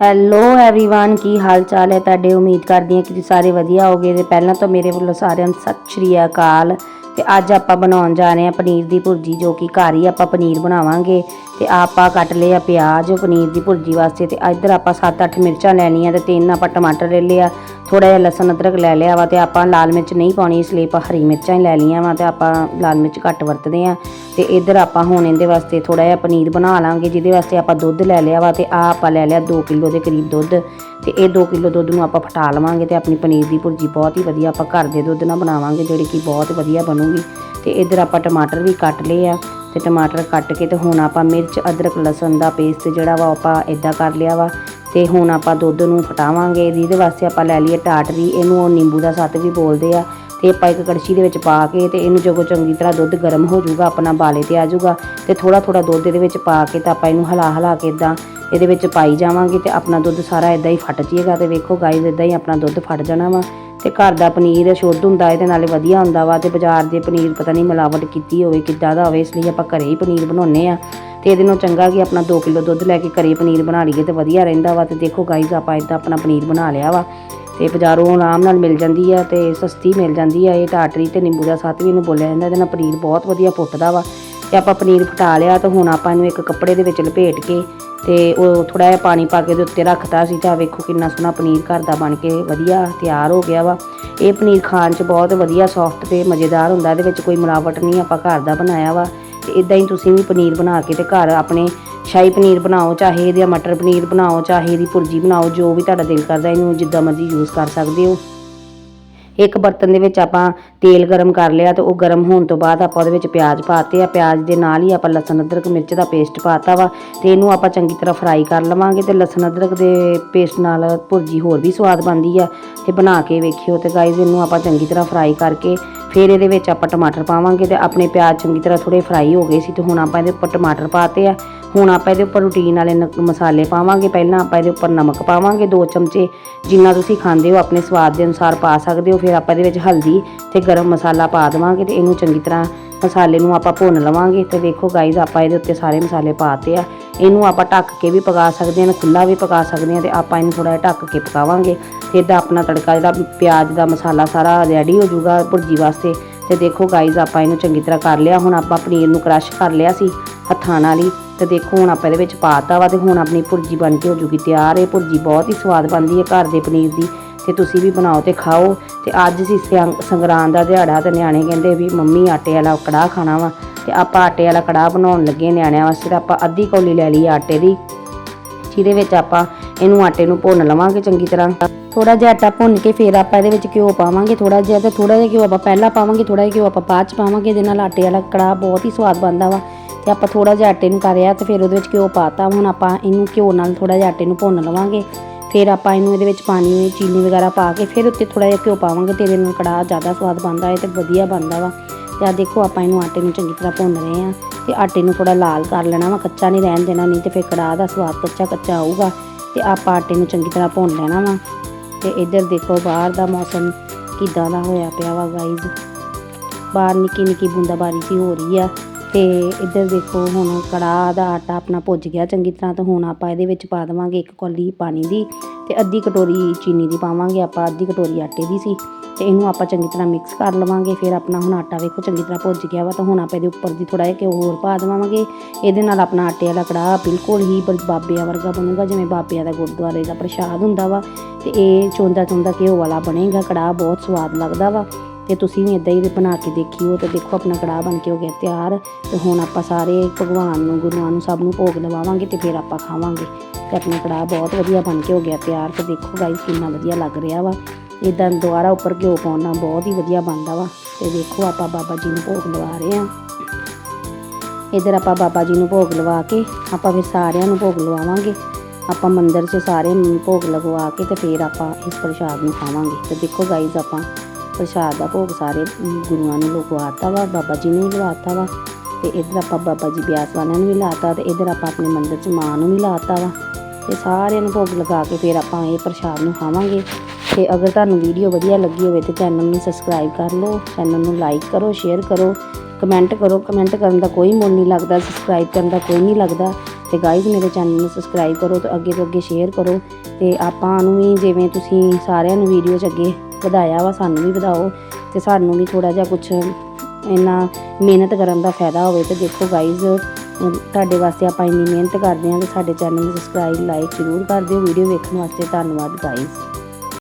Hello everyone ਕੀ ਹਾਲ ਚਾਲ ਹੈ ਤੁਹਾਡੇ ਉਮੀਦ ਕਰਦੀ ਹਾਂ ਕਿ ਤੁਸੀਂ ਸਾਰੇ ਵਧੀਆ ਹੋਗੇ ਤੇ ਪਹਿਲਾਂ ਤਾਂ ਮੇਰੇ ਵੱਲੋਂ ਸਾਰਿਆਂ ਨੂੰ ਸਤਿ ਸ਼੍ਰੀ ਅਕਾਲ ਤੇ ਅੱਜ ਆਪਾਂ ਬਣਾਉਣ ਜਾ ਰਹੇ ਹਾਂ ਪਨੀਰ ਦੀ ਭੁਰਜੀ ਜੋ ਕਿ ਘਰ ਹੀ ਆਪਾਂ ਪਨੀਰ ਬਣਾਵਾਂਗੇ ਤੇ ਆਪਾਂ ਕੱਟ ਲਏ ਆ ਪਿਆਜ਼ ਪਨੀਰ ਦੀ ਭੁਰਜੀ ਵਾਸਤੇ ਤੇ ਇੱਧਰ ਆਪਾਂ 7-8 ਮਿਰਚਾਂ ਲੈਣੀਆਂ ਤੇ ਤਿੰਨ ਆਪਾਂ ਟਮਾਟਰ ਲੈ ਲਿਆ ਥੋੜਾ ਜਿਹਾ ਲਸਣ ਅਦਰਕ ਲੈ ਲਿਆ ਵਾ ਤੇ ਆਪਾਂ ਲਾਲ ਮਿਰਚ ਨਹੀਂ ਪਾਉਣੀ, ਇਸ ਲਈ ਆਪਾਂ ਹਰੀ ਮਿਰਚਾਂ ਹੀ ਲੈ ਲਈਆਂ ਵਾ ਤੇ ਆਪਾਂ ਲਾਲ ਮਿਰਚ ਘੱਟ ਵਰਤਦੇ ਆ ਤੇ ਇੱਧਰ ਆਪਾਂ ਹੁਣ ਇਹਦੇ ਵਾਸਤੇ ਥੋੜਾ ਜਿਹਾ ਪਨੀਰ ਬਣਾ ਲਾਂਗੇ, ਜਿਹਦੇ ਵਾਸਤੇ ਆਪਾਂ ਦੁੱਧ ਲੈ ਲਿਆ ਵਾ ਤੇ ਆ ਆਪਾਂ ਲੈ ਲਿਆ 2 ਕਿਲੋ ਦੇ ਕਰੀਬ ਦੁੱਧ। ਤੇ ਇਹ 2 ਕਿਲੋ ਦੁੱਧ ਨੂੰ ਆਪਾਂ ਫਟਾ ਲਵਾਂਗੇ ਤੇ ਆਪਣੀ ਪਨੀਰ ਦੀ ਭੁਰਜੀ ਬਹੁਤ ਹੀ ਵਧੀਆ ਆਪਾਂ ਘਰ ਦੇ ਦੁੱਧ ਨਾਲ ਬਣਾਵਾਂਗੇ, ਜਿਹੜੀ ਕਿ ਬਹੁਤ ਵਧੀਆ ਬਣੂਗੀ। ਤੇ ਇੱਧਰ ਆਪਾਂ ਟਮਾਟਰ ਵੀ ਕੱਟ ਲਏ ਆ ਤੇ ਟਮਾਟਰ ਕੱਟ ਕੇ ਤੇ ਹੁਣ ਆਪਾਂ ਮਿਰਚ, ਅਦਰਕ, ਲਸਣ ਦਾ ਪੇਸਟ ਜਿਹੜਾ ਵਾ ਆਪਾਂ ਇਦਾਂ ਕਰ ਲਿਆ ਵਾ। ਤੇ ਹੁਣ ਆਪਾਂ ਦੁੱਧ ਨੂੰ ਫਟਾਵਾਂਗੇ, ਇਹਦੇ ਵਾਸਤੇ ਆਪਾਂ ਲੈ ਲਈਏ ਟਾਟਰੀ ਇਹਨੂੰ ਉਹ ਨਿੰਬੂ ਦਾ ਸੱਤ ਵੀ ਬੋਲਦੇ ਆ ਤੇ ਆਪਾਂ ਇੱਕ ਕੜਛੀ ਦੇ ਵਿੱਚ ਪਾ ਕੇ ਤੇ ਇਹਨੂੰ ਜਦੋਂ ਚੰਗੀ ਤਰ੍ਹਾਂ ਦੁੱਧ ਗਰਮ ਹੋ ਜਾਊਗਾ, ਆਪਣਾ ਬਾਲੇ ਤੇ ਆ ਜਾਊਗਾ ਤੇ ਥੋੜਾ ਥੋੜਾ ਦੁੱਧ ਇਹਦੇ ਵਿੱਚ ਪਾ ਕੇ ਤਾਂ ਆਪਾਂ ਇਹਨੂੰ ਹਿਲਾ ਹਿਲਾ ਕੇ ਇਦਾਂ ਇਹਦੇ ਵਿੱਚ ਪਾਈ ਜਾਵਾਂਗੇ ਤੇ ਆਪਣਾ ਦੁੱਧ ਸਾਰਾ ਇਦਾਂ ਹੀ ਫਟ ਜਾਏਗਾ ਤੇ ਵੇਖੋ ਗਾਈਜ਼ ਇਦਾਂ ਹੀ ਆਪਣਾ ਦੁੱਧ ਫਟ ਜਾਣਾ ਵਾ ਤੇ ਘਰ ਦਾ ਪਨੀਰ ਸ਼ੁੱਧ ਹੁੰਦਾ, ਇਹਦੇ ਨਾਲੇ ਵਧੀਆ ਹੁੰਦਾ ਵਾ ਤੇ ਬਾਜ਼ਾਰ ਦੇ ਪਨੀਰ ਪਤਾ ਨਹੀਂ ਮਿਲਾਵਟ ਕੀਤੀ ਹੋਵੇ, ਕਿੱਦਾਂ ਦਾ ਹੋਵੇ, ਇਸ ਲਈ ਆਪਾਂ ਘਰੇ ਹੀ ਪਨੀਰ ਬਣਾਉਂਦੇ ਆ ਤੇ ਇਹਦੇ ਨਾਲੋਂ ਚੰਗਾ ਕਿ ਆਪਣਾ 2 ਕਿਲੋ ਦੁੱਧ ਲੈ ਕੇ ਘਰੇ ਪਨੀਰ ਬਣਾ ਲਈਏ ਤੇ ਵਧੀਆ ਰਹਿੰਦਾ ਵਾ ਤੇ ਦੇਖੋ ਗਾਈਜ਼ ਆਪਾਂ ਇਦਾਂ ਆਪਣਾ ਪਨੀਰ ਬਣਾ ਲਿਆ ਵਾ ਤੇ ਬਾਜ਼ਾਰੋਂ ਆਰਾਮ ਨਾਲ ਮਿਲ ਜਾਂਦੀ ਆ ਤੇ ਸਸਤੀ ਮਿਲ ਜਾਂਦੀ ਆ, ਇਹ ਟਾਟਰੀ ਤੇ ਨਿੰਬੂ ਦਾ ਸੱਤ ਵੀ ਇਹਨੂੰ ਬੋਲਿਆ ਜਾਂਦਾ, ਇਹਦੇ ਨਾਲ ਪਨੀਰ ਬਹੁਤ ਵਧੀਆ ਪੁੱਟਦਾ ਵਾ ਤੇ ਆਪਾਂ ਪਨੀਰ ਫਟਾ ਲਿਆ ਤੇ ਹੁਣ ਆਪਾਂ ਇਹਨੂੰ ਇੱਕ ਕੱਪੜੇ ਦੇ ਵਿੱਚ ਲਪੇਟ ਕੇ ਤੇ ਉਹ ਥੋੜਾ ਜਿਹਾ ਪਾਣੀ ਪਾ ਕੇ ਦੇ ਉੱਤੇ ਰੱਖਤਾ ਸੀ ਤਾਂ ਵੇਖੋ ਕਿੰਨਾ ਸੋਹਣਾ ਪਨੀਰ ਘਰ ਦਾ ਬਣ ਕੇ ਵਧੀਆ ਤਿਆਰ ਹੋ ਗਿਆ ਵਾ। ਇਹ ਪਨੀਰ ਖਾਣ 'ਚ ਬਹੁਤ ਵਧੀਆ ਸੌਫਟ ਤੇ ਮਜ਼ੇਦਾਰ ਹੁੰਦਾ, ਇਹਦੇ ਵਿੱਚ ਕੋਈ ਮਿਲਾਵਟ ਨਹੀਂ ਆਪਾਂ ਘਰ ਦਾ ਬਣਾਇਆ ਵਾ। ਤੇ ਇਦਾਂ ਹੀ ਤੁਸੀਂ ਵੀ ਪਨੀਰ ਬਣਾ ਕੇ ਤੇ ਘਰ ਆਪਣੇ ਸ਼ਾਹੀ ਪਨੀਰ ਬਣਾਓ, ਚਾਹੇ ਇਹਦਾ ਮਟਰ ਪਨੀਰ ਬਣਾਓ, ਚਾਹੇ ਇਹਦੀ ਭੁਰਜੀ ਬਣਾਓ, ਜੋ ਵੀ ਤੁਹਾਡਾ ਦਿਲ ਕਰਦਾ ਇਹਨੂੰ ਜਿੱਦਾਂ ਮਰਜ਼ੀ ਯੂਜ਼ ਕਰ ਸਕਦੇ ਹੋ। ਇੱਕ ਬਰਤਨ ਦੇ ਵਿੱਚ ਆਪਾਂ ਤੇਲ ਗਰਮ ਕਰ ਲਿਆ ਤੇ ਉਹ ਗਰਮ ਹੋਣ ਤੋਂ ਬਾਅਦ ਆਪਾਂ ਉਹਦੇ ਵਿੱਚ ਪਿਆਜ਼ ਪਾਤੇ ਆ। ਪਿਆਜ਼ ਦੇ ਨਾਲ ਹੀ ਆਪਾਂ ਲਸਣ, ਅਦਰਕ, ਮਿਰਚ ਦਾ ਪੇਸਟ ਪਾਤਾ ਵਾ ਤੇ ਇਹਨੂੰ ਆਪਾਂ ਚੰਗੀ ਤਰ੍ਹਾਂ ਫਰਾਈ ਕਰ ਲਵਾਂਗੇ ਤੇ ਲਸਣ, ਅਦਰਕ ਦੇ ਪੇਸਟ ਨਾਲ ਭੁਰਜੀ ਹੋਰ ਵੀ ਸਵਾਦ ਬਣਦੀ ਆ। ਤੇ ਬਣਾ ਕੇ ਵੇਖਿਓ ਤੇ ਗਾਈਜ਼ ਇਹਨੂੰ ਆਪਾਂ ਚੰਗੀ ਤਰ੍ਹਾਂ ਫਰਾਈ ਕਰਕੇ ਫਿਰ ਇਹਦੇ ਵਿੱਚ ਆਪਾਂ ਟਮਾਟਰ ਪਾਵਾਂਗੇ ਤੇ ਆਪਣੇ ਪਿਆਜ਼ ਚੰਗੀ ਤਰ੍ਹਾਂ ਥੋੜੇ ਫਰਾਈ ਹੋ ਗਏ ਸੀ ਤੇ ਹੁਣ ਆਪਾਂ ਇਹਦੇ ਉੱਪਰ ਟਮਾਟਰ ਪਾਤੇ ਆ। ਹੁਣ ਆਪਾਂ ਇਹਦੇ ਉੱਪਰ ਰੂਟੀਨ ਵਾਲੇ ਨਕ- ਮਸਾਲੇ ਪਾਵਾਂਗੇ। ਪਹਿਲਾਂ ਆਪਾਂ ਇਹਦੇ ਉੱਪਰ ਨਮਕ ਪਾਵਾਂਗੇ 2 ਚਮਚੇ ਜਿੰਨਾ ਤੁਸੀਂ ਖਾਂਦੇ ਹੋ ਆਪਣੇ ਸਵਾਦ ਦੇ ਅਨੁਸਾਰ ਪਾ ਸਕਦੇ ਹੋ। ਫਿਰ ਆਪਾਂ ਇਹਦੇ ਵਿੱਚ ਹਲਦੀ ਤੇ ਗਰਮ ਮਸਾਲਾ ਪਾ ਦੇਵਾਂਗੇ ਤੇ ਇਹਨੂੰ ਚੰਗੀ ਤਰ੍ਹਾਂ ਮਸਾਲੇ ਨੂੰ ਆਪਾਂ ਭੁੰਨ ਲਵਾਂਗੇ। ਤੇ ਵੇਖੋ ਗਾਈਜ਼ ਆਪਾਂ ਇਹਦੇ ਉੱਤੇ ਸਾਰੇ ਮਸਾਲੇ ਪਾਤੇ ਆ। ਇਹਨੂੰ ਆਪਾਂ ਢੱਕ ਕੇ ਵੀ ਪਕਾ ਸਕਦੇ ਹਾਂ ਖੁੱਲਾ ਵੀ ਪਕਾ ਸਕਦੇ ਹਾਂ ਤੇ ਆਪਾਂ ਇਹਨੂੰ ਥੋੜਾ ਜਿਹਾ ਢੱਕ ਕੇ ਪਕਾਵਾਂਗੇ। ਤੇ ਇਹਦਾ ਆਪਣਾ ਤੜਕਾ ਜਿਹੜਾ ਪਿਆਜ਼ ਦਾ ਮਸਾਲਾ ਸਾਰਾ ਰੈਡੀ ਹੋ ਜਾਊਗਾ ਭੁਰਜੀ ਵਾਸਤੇ। ਤੇ ਦੇਖੋ ਗਾਈਜ਼ ਆਪਾਂ ਇਹਨੂੰ ਚੰਗੀ ਤਰ੍ਹਾਂ ਕਰ ਲਿਆ। ਹੁਣ ਆਪਾਂ ਪਨੀਰ ਨੂੰ ਕ੍ਰਸ਼ ਕਰ ਲਿਆ ਸੀ ਹੱਥਾਂ ਨਾਲ ਹੀ। ਤੇ ਦੇਖੋ ਹੁਣ ਆਪਾਂ ਇਹਦੇ ਵਿੱਚ ਪਾਤਾ ਵਾ ਤੇ ਹੁਣ ਆਪਣੀ ਭੁਰਜੀ ਬਣ ਕੇ ਹੋ ਜੂਗੀ ਤਿਆਰ। ਇਹ ਭੁਰਜੀ ਬਹੁਤ ਹੀ ਸਵਾਦ ਬਣਦੀ ਹੈ ਘਰ ਦੇ ਪਨੀਰ ਦੀ। ਤੇ ਤੁਸੀਂ ਵੀ ਬਣਾਓ ਤੇ ਖਾਓ। ਤੇ ਅੱਜ ਸੀ ਸਿਆਂ- ਸੰਗਰਾਂਦ ਦਾ ਦਿਹਾੜਾ ਤੇ ਨਿਆਣੇ ਕਹਿੰਦੇ ਵੀ ਮੰਮੀ ਆਟੇ ਵਾਲਾ ਕੜਾਹ ਖਾਣਾ ਵਾ। ਤੇ ਆਪਾਂ ਆਟੇ ਵਾਲਾ ਕੜਾਹ ਬਣਾਉਣ ਲੱਗੇ ਨਿਆਣਿਆਂ ਵਾਸਤੇ ਤਾਂ ਆਪਾਂ ਅੱਧੀ ਕੌਲੀ ਲੈ ਲਈ ਆਟੇ ਦੀ। ਜਿਹਦੇ ਵਿੱਚ ਆਪਾਂ ਇਹਨੂੰ ਆਟੇ ਨੂੰ ਭੁੰਨ ਲਵਾਂਗੇ ਚੰਗੀ ਤਰ੍ਹਾਂ। ਥੋੜਾ ਜਿਹਾ ਆਟਾ ਭੁੰਨ ਕੇ ਫਿਰ ਆਪਾਂ ਇਹਦੇ ਵਿੱਚ ਘਿਓ ਪਾਵਾਂਗੇ ਥੋੜਾ ਜਿਹਾ ਤੇ ਥੋੜਾ ਜਿਹਾ ਘਿਓ ਆਪਾਂ ਪਹਿਲਾਂ ਪਾਵਾਂਗੇ ਥੋੜਾ ਜਿਹਾ ਘਿਓ ਆਪਾਂ ਬਾਅਦ ਚ ਪਾਵਾਂਗੇ, ਇਹਦੇ ਨਾਲ ਆਟੇ ਵਾਲਾ ਕੜਾਹ ਬਹੁਤ ਹੀ ਸਵਾਦ ਬਣਦਾ ਵਾ ਤੇ ਆਪਾਂ ਥੋੜਾ ਜਿਹਾ ਆਟੇ ਨੂੰ ਕਰਿਆ ਤੇ ਫਿਰ ਉਹਦੇ ਵਿੱਚ ਘਿਓ ਪਾਤਾ। ਹੁਣ ਆਪਾਂ ਇਹਨੂੰ ਘਿਓ ਨਾਲ ਥੋੜਾ ਜਿਹਾ ਆਟੇ ਨੂੰ ਭੁੰਨ ਲਵਾਂਗੇ। ਫਿਰ ਆਪਾਂ ਇਹਨੂੰ ਇਹਦੇ ਵਿੱਚ ਪਾਣੀ ਚੀਨੀ ਵਗੈਰਾ ਪਾ ਕੇ ਫਿਰ ਉੱਤੇ ਥੋੜਾ ਜਿਹਾ ਘਿਓ ਪਾਵਾਂਗੇ ਤੇ ਇਹਦੇ ਨਾਲ ਕੜਾਹ ਜ਼ਿਆਦਾ ਸਵਾਦ ਬਣਦਾ ਹੈ ਤੇ ਵਧੀਆ ਬਣਦਾ ਵਾ। ਤੇ ਆ ਦੇਖੋ ਆਪਾਂ ਇਹਨੂੰ ਆਟੇ ਨੂੰ ਚੰਗੀ ਤਰ੍ਹਾਂ ਭੁੰਨ ਰਹੇ ਆ ਤੇ ਆਟੇ ਨੂੰ ਥੋੜਾ ਲਾਲ ਕਰ ਲੈਣਾ ਵਾ, ਕੱਚਾ ਨਹੀਂ ਰਹਿਣ ਦੇਣਾ, ਨਹੀਂ ਤੇ ਫਿਰ ਕੜਾਹ ਦਾ ਸਵਾਦ ਕੱਚਾ ਕੱਚਾ ਆਊਗਾ ਤੇ ਆਪਾਂ ਆਟੇ ਨੂੰ ਚੰਗੀ ਤਰ੍ਹਾਂ ਭੁੰਨ ਲੈਣਾ ਵਾ। ਤੇ ਇੱਧਰ ਦੇਖੋ ਬਾਹਰ ਦਾ ਮੌਸਮ ਕਿਦਾਂ ਦਾ ਹੋਇਆ ਪਿਆ ਵਾ ਗਾਈਜ਼ ਬਾਹਰ ਨਿੱਕੀ ਨਿੱਕੀ ਬੂੰਦਾਬਾਰੀ ਸੀ ਹੋ ਰਹੀ ਆ ਤੇ ਇੱਧਰ ਦੇਖੋ ਹੁਣ ਕੜਾਹ ਦਾ ਆਟਾ ਆਪਣਾ ਭੁੱਜ ਗਿਆ ਚੰਗੀ ਤਰ੍ਹਾਂ ਤਾਂ ਹੁਣ ਆਪਾਂ ਇਹਦੇ ਵਿੱਚ ਪਾ ਦੇਵਾਂਗੇ ਇੱਕ ਕੌਲੀ ਪਾਣੀ ਦੀ ਤੇ ਅੱਧੀ ਕਟੋਰੀ ਚੀਨੀ ਦੀ ਪਾਵਾਂਗੇ, ਆਪਾਂ ਅੱਧੀ ਕਟੋਰੀ ਆਟੇ ਦੀ ਸੀ। ਤੇ ਇਹਨੂੰ ਆਪਾਂ ਚੰਗੀ ਤਰ੍ਹਾਂ ਮਿਕਸ ਕਰ ਲਵਾਂਗੇ, ਫਿਰ ਆਪਣਾ ਹੁਣ ਆਟਾ ਵੇਖੋ ਚੰਗੀ ਤਰ੍ਹਾਂ ਭੁੱਜ ਗਿਆ ਵਾ, ਤਾਂ ਹੁਣ ਆਪਾਂ ਇਹਦੇ ਉੱਪਰ ਦੀ ਥੋੜਾ ਜਿਹਾ ਘਿਓ ਹੋਰ ਪਾ ਦੇਵਾਂਗੇ। ਇਹਦੇ ਨਾਲ ਆਪਣਾ ਆਟੇ ਵਾਲਾ ਕੜਾਹ ਬਿਲਕੁਲ ਹੀ ਬਾਬਿਆਂ ਵਰਗਾ ਬਣੂਗਾ, ਜਿਵੇਂ ਬਾਬਿਆਂ ਦਾ ਗੁਰਦੁਆਰੇ ਦਾ ਪ੍ਰਸ਼ਾਦ ਹੁੰਦਾ ਵਾ, ਤੇ ਇਹ ਚੋਂਦਾ ਚੋਂਦਾ ਘਿਓ ਵਾਲਾ ਬਣੇਗਾ, ਕੜਾਹ ਬਹੁਤ ਸਵਾਦ ਲੱਗਦਾ ਵਾ। ਤੇ ਤੁਸੀਂ ਵੀ ਇਦਾਂ ਹੀ ਬਣਾ ਕੇ ਦੇਖਿਓ ਤੇ ਦੇਖੋ ਆਪਣਾ ਕੜਾਹ ਬਣ ਕੇ ਹੋ ਗਿਆ ਤਿਆਰ। ਤੇ ਹੁਣ ਆਪਾਂ ਸਾਰੇ ਭਗਵਾਨ ਨੂੰ, ਗੁਰੂਆਂ ਨੂੰ ਸਭ ਨੂੰ ਭੋਗ ਲਵਾਵਾਂਗੇ ਤੇ ਫਿਰ ਆਪਾਂ ਖਾਵਾਂਗੇ। ਤੇ ਆਪਣਾ ਕੜਾਹ ਬਹੁਤ ਵਧੀਆ ਬਣ ਕੇ ਹੋ ਗਿਆ ਤਿਆਰ, ਤੇ ਦੇਖੋ ਗਾਈਸ ਕਿੰਨਾ ਵਧੀਆ ਲੱਗ ਰਿਹਾ ਵਾ। ਇਦਾਂ ਦੁਬਾਰਾ ਉੱਪਰ ਘਿਓ ਪਾਉਣਾ ਬਹੁਤ ਹੀ ਵਧੀਆ ਬਣਦਾ ਵਾ। ਤੇ ਦੇਖੋ ਆਪਾਂ ਬਾਬਾ ਜੀ ਨੂੰ ਭੋਗ ਲਵਾ ਰਹੇ ਹਾਂ। ਇਧਰ ਆਪਾਂ ਬਾਬਾ ਜੀ ਨੂੰ ਭੋਗ ਲਵਾ ਕੇ ਆਪਾਂ ਫਿਰ ਸਾਰਿਆਂ ਨੂੰ ਭੋਗ ਲਵਾਵਾਂਗੇ। ਆਪਾਂ ਮੰਦਿਰ 'ਚ ਸਾਰੇ ਨੂੰ ਭੋਗ ਲਗਵਾ ਕੇ ਤੇ ਫਿਰ ਆਪਾਂ ਇਸ ਪ੍ਰਸ਼ਾਦ ਨੂੰ ਖਾਵਾਂਗੇ। ਤੇ ਦੇਖੋ ਗਾਈਜ਼ ਆਪਾਂ ਪ੍ਰਸ਼ਾਦ ਦਾ ਭੋਗ ਸਾਰੇ ਗੁਰੂਆਂ ਨੂੰ ਲਗਵਾਤਾ ਵਾ, ਬਾਬਾ ਜੀ ਨੂੰ ਵੀ ਲਵਾਤਾ ਵਾ। ਤੇ ਇਧਰ ਆਪਾਂ ਬਾਬਾ ਜੀ ਬਿਆਸ ਵਾਲਿਆਂ ਨੂੰ ਵੀ ਲਾਤਾ ਤੇ ਇਧਰ ਆਪਾਂ ਆਪਣੇ ਮੰਦਿਰ 'ਚ ਮਾਂ ਨੂੰ ਵੀ ਲਾਤਾ ਵਾ। ਤੇ ਸਾਰਿਆਂ ਨੂੰ ਭੋਗ ਲਗਾ ਕੇ ਫਿਰ ਆਪਾਂ ਇਹ ਪ੍ਰਸ਼ਾਦ ਨੂੰ ਖਾਵਾਂਗੇ। ਤੇ ਅਗਰ ਤੁਹਾਨੂੰ ਵੀਡੀਓ ਵਧੀਆ ਲੱਗੀ ਹੋਵੇ ਤੇ ਚੈਨਲ ਨੂੰ ਸਬਸਕ੍ਰਾਈਬ ਕਰ ਲਓ ਚੈਨਲ ਨੂੰ ਲਾਈਕ ਕਰੋ ਸ਼ੇਅਰ ਕਰੋ ਕਮੈਂਟ ਕਰੋ। ਕਮੈਂਟ ਕਰਨ ਦਾ ਕੋਈ ਮੁੱਲ ਨਹੀਂ ਲੱਗਦਾ ਸਬਸਕ੍ਰਾਈਬ ਕਰਨ ਦਾ ਕੋਈ ਨਹੀਂ ਲੱਗਦਾ। ਤੇ ਗਾਇਜ਼ ਮੇਰੇ ਚੈਨਲ ਨੂੰ ਸਬਸਕ੍ਰਾਈਬ ਕਰੋ ਤੇ ਅੱਗੇ ਤੋਂ ਅੱਗੇ ਸ਼ੇਅਰ ਕਰੋ। ਤੇ ਆਪਾਂ ਨੂੰ ਵੀ ਜਿਵੇਂ ਤੁਸੀਂ ਸਾਰਿਆਂ ਨੂੰ ਵੀਡੀਓ 'ਚ ਅੱਗੇ ਵਧਾਇਆ ਵਾ, ਸਾਨੂੰ ਵੀ ਵਧਾਓ। ਤੇ ਸਾਨੂੰ ਵੀ ਥੋੜਾ ਜਿਹਾ ਕੁਝ ਇੰਨਾ ਮਿਹਨਤ ਕਰਨ ਦਾ ਫਾਇਦਾ ਹੋਵੇ ਤੇ ਦੇਖੋ ਗਾਇਜ਼ ਤੁਹਾਡੇ ਵਾਸਤੇ ਆਪਾਂ ਇੰਨੀ ਮਿਹਨਤ ਕਰਦੇ ਹਾਂ ਤੇ ਸਾਡੇ ਚੈਨਲ ਨੂੰ ਸਬਸਕ੍ਰਾਈਬ ਲਾਈਕ ਜ਼ਰੂਰ ਕਰ ਦਿਓ। ਵੀਡੀਓ ਵੇਖਣ ਵਾਸਤੇ ਧੰਨਵਾਦ ਗਾਇਜ਼